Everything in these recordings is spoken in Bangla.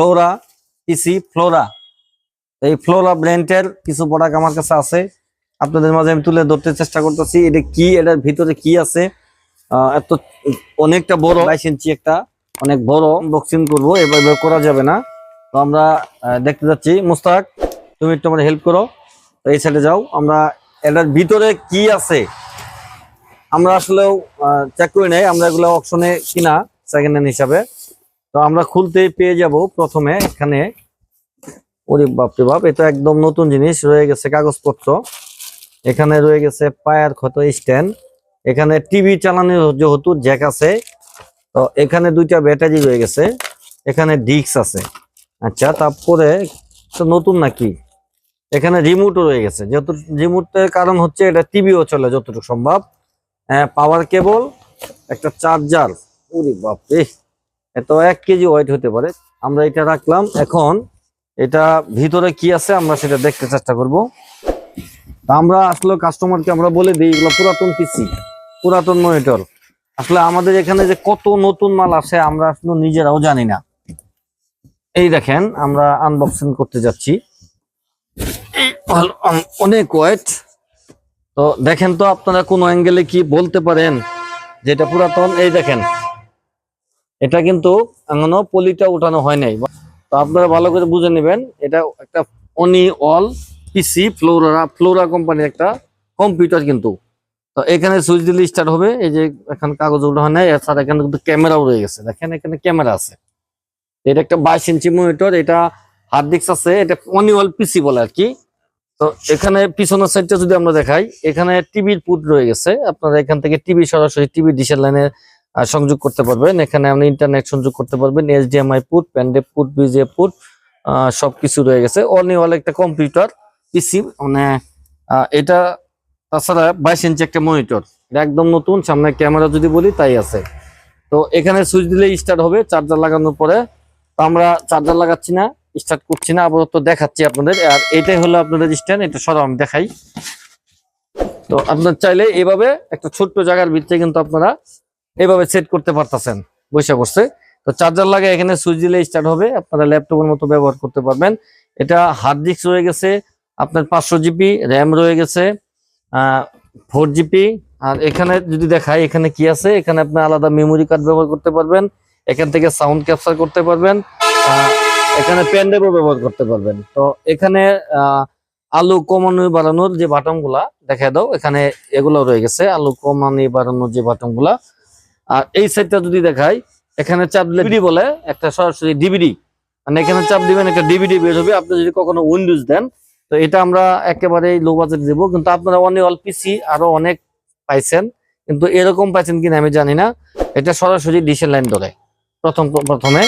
Flora PC Flora. এই ফ্লোরা ব্র্যান্ডের কিছু প্রোডাক্ট আমার কাছে আছে। আপনাদের মাঝে আমি তুলে ধরতে চেষ্টা করতেছি, এটা কি, এটার ভিতরে কি আছে। এত অনেকটা বড়, বাইশ ইঞ্চি একটা, অনেক বড় বক্সিং করব এভাবে করা যাবে না। তো আমরা দেখতে যাচ্ছি। মুস্তাক, তুমি একটু আমার হেল্প করো। এই সাইডে যাও। আমরা, এটার ভিতরে কি আছে? আমরা আসলেও চেক করি নাই। আমরা এগুলো অপশনে কিনা সেকেন্ড হ্যান্ড হিসাবে। তো আমরা খুলতেই পেয়ে যাব প্রথমে এখানে। ওরে বাপরে বাপ, এটা একদম নতুন জিনিস, রয়ে গেছে কাগজপত্র। এখানে রয়ে গেছে পায়ার ক্ষত স্ট্যান্ড। এখানে টিভি চালানোর যেহেতু জ্যাক আছে, তো এখানে দুইটা ব্যাটারি রয়ে গেছে। এখানে ডিস্ক আছে। আচ্ছা তারপরে নতুন নাকি? এখানে রিমোটও রয়ে গেছে। যেহেতু রিমোটের কারণ হচ্ছে এটা টিভিও চলে যতটুকু সম্ভব। পাওয়ার কেবল, একটা চার্জার। ওরে বাপরে। এত এক কেজি ওয়েট হতে পারে। আমরা এটা রাখলাম। এখন এটা ভিতরে কি আছে আমরা সেটা দেখতে চেষ্টা করব। তা আমরা আসলে কাস্টমারকে আমরা বলে দিই, এগুলো পুরাতন পিসি পুরাতন মনিটর আসলে আমাদের এখানে যে কত নতুন মাল আসে আমরা আসলে নিজেরাও জানি না। এই দেখেন, আমরা আনবক্সিং করতে যাচ্ছি। অনেক ওয়েট তো দেখেন তো আপনারা কোন অ্যাঙ্গেলে কি বলতে পারেন, যেটা পুরাতন, এই দেখেন। এটা কিন্তু এখনও পলিটা উঠানো হয় নাই। তো আপনারা ভালো করে বুঝে নেবেন, এটা একটা অনি অল পিসি ফ্লোরা ফ্লোরা কোম্পানির একটা কম্পিউটার কিন্তু। তো এখানে সুইচ দিলে স্টার্ট হবে, এই যে এখানে কাগজ উঠা হয় নাই, এছাড়া এখানে কিন্তু ক্যামেরাও রয়ে গেছে। দেখেন এখানে ক্যামেরা আছে। এটা একটা বাইশ ইঞ্চি মনিটর এটা হার্ড ডিস্ক আছে, এটা অনি অল পিসি বলে আর কি। তো এখানে পিছনের সাইডটা যদি আমরা দেখাই, এখানে টিভির পুট রয়ে গেছে। আপনারা এখান থেকে টিভি সরাসরি টিভি ডিশের লাইনে সংযোগ করতে পারবেন। এখানে আপনি ইন্টারনেট সংযোগ করতে পারবেন এইচডিএমআই পুট প্যান্ডে পুট বিজে পুট সবকিছু রয়ে গেছে। অনলি অল একটা কম্পিউটার পিসি মানে এটা তাছাড়া বাইশ ইঞ্চি একটা মনিটর একদম নতুন, সামনে ক্যামেরা যদি বলি তাই আছে। তো এখানে সুইচ দিলে স্টার্ট হবে চার্জার লাগানোর পরে। আমরা চার্জার লাগাচ্ছি না স্টার্ট করছি না, আপাতত দেখাচ্ছি আপনাদের। আর এটাই হলো আপনাদের স্ট্যান্ড এটা সরাও, আমি দেখাই। তো আপনার চাইলে এভাবে একটা ছোট্ট জায়গার ভিতরে কিন্তু আপনারা এভাবে সেট করতে পারতেছেন, বসে বসে। তো চার্জার লাগে এখানে সুইচ দিলে স্টার্ট হবে, আপনারা ল্যাপটপের মতো ব্যবহার করতে পারবেন। এটা হার্ড ডিস্ক রয়ে গেছে, আপনার পাঁচশো জিবি র্যাম রয়ে গেছে ফোর জিবি আর এখানে যদি দেখাই, এখানে কি আছে? এখানে আপনি আলাদা মেমোরি কার্ড ব্যবহার করতে পারবেন, এখান থেকে সাউন্ড ক্যাপচার করতে পারবেন এখানে পেনড্রাইভও ব্যবহার করতে পারবেন। তো এখানে আলু কমানো বাড়ানোর যে বাটনগুলা দেখা দাও, এখানে এগুলো রয়ে গেছে, আলু কমানি বাড়ানোর যে বাটনগুলা। আর এই সাইডটা যদি দেখাই, এখানে চাপ ডিভিডি বলে, একটা সরাসরি ডিভিডি মানে এখানে চাপ দিবেন, একটা ডিভিডি বের হবে। আপনি যদি কখনো উইন্ডোজ দেন, তো এটা আমরা একেবারে লো বাজেট দেবো। কিন্তু আপনারা অনেক অল পিসি আরও অনেক পাইছেন। কিন্তু এরকম পাইছেন কিনা আমি জানি না। এটা সরাসরি ডিশের লাইন ধরে। প্রথম, প্রথমে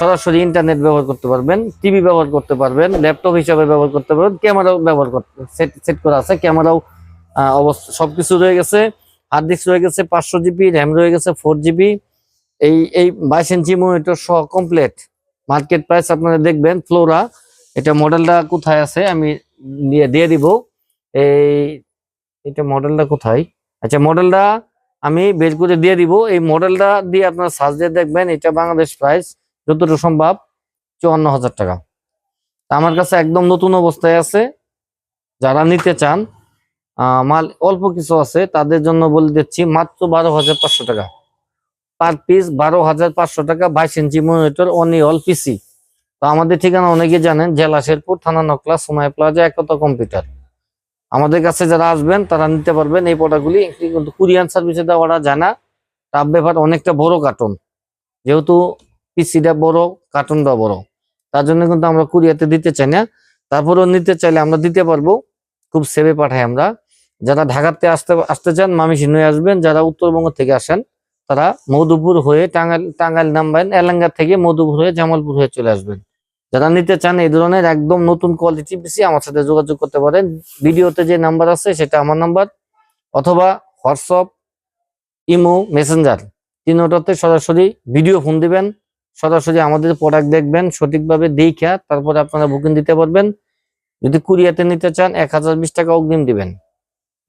সরাসরি ইন্টারনেট ব্যবহার করতে পারবেন টিভি ব্যবহার করতে পারবেন ল্যাপটপ হিসাবে ব্যবহার করতে পারবেন ক্যামেরাও ব্যবহার করতে সেট সেট করা আছে। ক্যামেরাও অবস্থা সবকিছু রয়ে গেছে। হার্ড ডিস্ক রয়ে গেছে পাঁচশো জিবি, র্যাম রয়ে গেছে ফোর জিবি। এই এই বাইশ ইঞ্চি মনিটর সহ কমপ্লিট মার্কেট প্রাইস আপনারা দেখবেন ফ্লোরা এটা মডেলটা কোথায় আছে আমি দিয়ে দিব। এই, এটা মডেলটা কোথায়? আচ্ছা মডেলটা আমি বের করে দিয়ে দিব। এই মডেলটা দিয়ে আপনারা সার্চ দিয়ে দেখবেন, এটা বাংলাদেশ প্রাইস যতটুকু সম্ভব, চুয়ান্ন হাজার টাকা। আমার কাছে একদম নতুন অবস্থায় আছে। যারা নিতে চান মাল অল্প কিছু আছে, তাদের জন্য বলে দিচ্ছি মাত্র বারো হাজার পাঁচশো টাকা। পার পিস বারো হাজার পাঁচশো টাকা, বাইশ ইঞ্চি মনিটর অনলি অল পিসি তো আমাদের ঠিকানা অনেকে জানেন, জেলা শেরপুর, থানা নকলা সময় প্লাজা, একতা কম্পিউটার। আমাদের কাছে যারা আসবেন, তারা নিতে পারবেন এই প্রোডাক্টগুলি কিন্তু কুরিয়ান সার্ভিসে দেওয়াটা যায় না। তার ব্যাপার অনেকটা বড় কার্টুন যেহেতু পিসিটা বড় কার্টুনটা বড়। তার জন্য কিন্তু আমরা কুরিয়াতে দিতে চাই না। তারপরেও নিতে চাইলে আমরা দিতে পারব। খুব সেভে পাঠাই আমরা। যারা ঢাকাতে আসতে আসতে চান মামিসি নিয়ে আসবেন, যারা উত্তরবঙ্গ থেকে আসেন, তারা মধুপুর হয়ে টাঙ্গাইল টাঙ্গাইল নামবেন, এলাঙ্গা থেকে মধুপুর হয়ে জামালপুর হয়ে চলে আসবেন। যারা নিতে চান এই ধরনের একদম নতুন কোয়ালিটি পিসি আমার সাথে যোগাযোগ করতে পারেন। ভিডিওতে যে নাম্বার আছে, সেটা আমার নাম্বার অথবা হোয়াটসঅ্যাপ ইমো মেসেঞ্জার তিনটাতে সরাসরি ভিডিও ফোন দিবেন, সরাসরি আমাদের প্রোডাক্ট দেখবেন, সঠিকভাবে দেখা তারপরে আপনারা বুকিং দিতে পারবেন। যদি কুরিয়াতে নিতে চান, এক হাজার বিশ টাকা অগ্রিম দিবেন।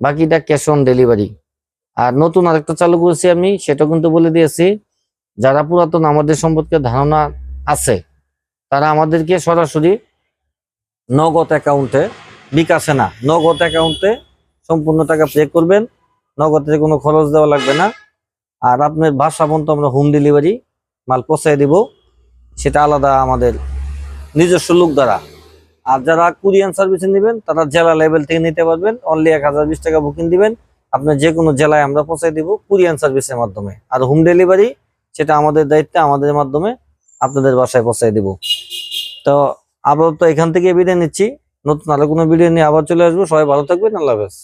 বাকিটা ক্যাশ অন ডেলিভারি আর নতুন আরেকটা চালু করেছি আমি, সেটা কিন্তু বলে দিয়েছি, যারা পুরাতন আমাদের সম্পর্কে ধারণা আছে, তারা আমাদেরকে সরাসরি নগদ অ্যাকাউন্টে বিকাশে না, নগদ অ্যাকাউন্টে সম্পূর্ণ টাকা পে করবেন, নগদে কোনো খরচ দেওয়া লাগবে না। আর আপনার বাসা পর্যন্ত আমরা হোম ডেলিভারি মাল পৌঁছায় দিব, সেটা আলাদা আমাদের নিজস্ব লোক দ্বারা। আর যারা কুরিয়ান সার্ভিসে নেবেন, তারা জেলা লেভেল থেকে নিতে পারবেন। অনলি এক হাজার বিশ টাকা বুকিং দিবেন। আপনার যে কোনো জেলায় আমরা পৌঁছাই দিব কুরিয়ান সার্ভিসের মাধ্যমে। আর হোম ডেলিভারি সেটা আমাদের দায়িত্বে, আমাদের মাধ্যমে আপনাদের বাসায় পৌঁছাই দিব। তো আপাতত এখান থেকে বিদায় নিচ্ছি। নতুন আরও কোনো ভিডিও নিয়ে আবার চলে আসব। সবাই ভালো থাকবেন। আল্লাহ হাফেজ।